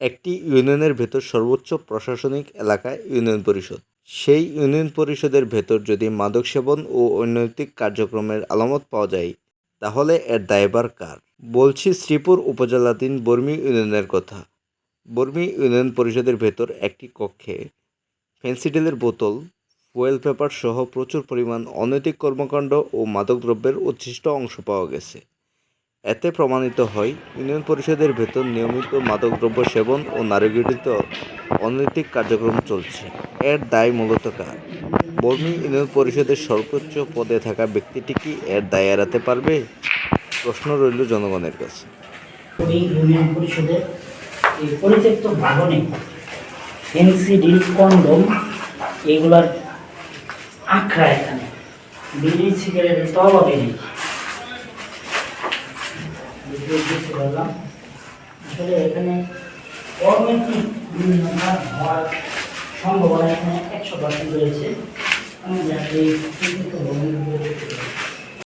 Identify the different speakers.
Speaker 1: একটি ইউনিয়নের ভেতর সর্বোচ্চ প্রশাসনিক এলাকায় ইউনিয়ন পরিষদ। সেই ইউনিয়ন পরিষদের ভেতর যদি মাদক সেবন ও অনৈতিক কার্যক্রমের আলামত পাওয়া যায়, তাহলে এর দায়বার কার? বলছি শ্রীপুর উপজেলাধীন বর্মি ইউনিয়নের কথা। বর্মি ইউনিয়ন পরিষদের ভেতর একটি কক্ষে ফেন্সিডিলের বোতল, ফুয়েল পেপার সহ প্রচুর পরিমাণ অনৈতিক কর্মকাণ্ড ও মাদকদ্রব্যের উচ্ছিষ্ট অংশ পাওয়া গেছে। এতে প্রমাণিত হয়, ইউনিয়ন পরিষদের ভেতর নিয়মিত মাদকদ্রব্য সেবন ও নারীগঠিত অনৈতিক কার্যক্রম চলছে। এর দায় মূলত কার? বর্মি ইউনিয়ন পরিষদের সর্বোচ্চ পদে থাকা ব্যক্তিটি কি এর দায় এড়াতে পারবে? প্রশ্ন রইল জনগণের কাছে।
Speaker 2: এগুলার আখড়া এখানে, বিড়ি, সিগারেটের তলবে নেই আসলে এখানে বিভিন্ন কাজ হওয়ার সম্ভাবনা এখানে একশো পার্সেন্ট রয়েছে। আমি আসলে পরিত্যক্ত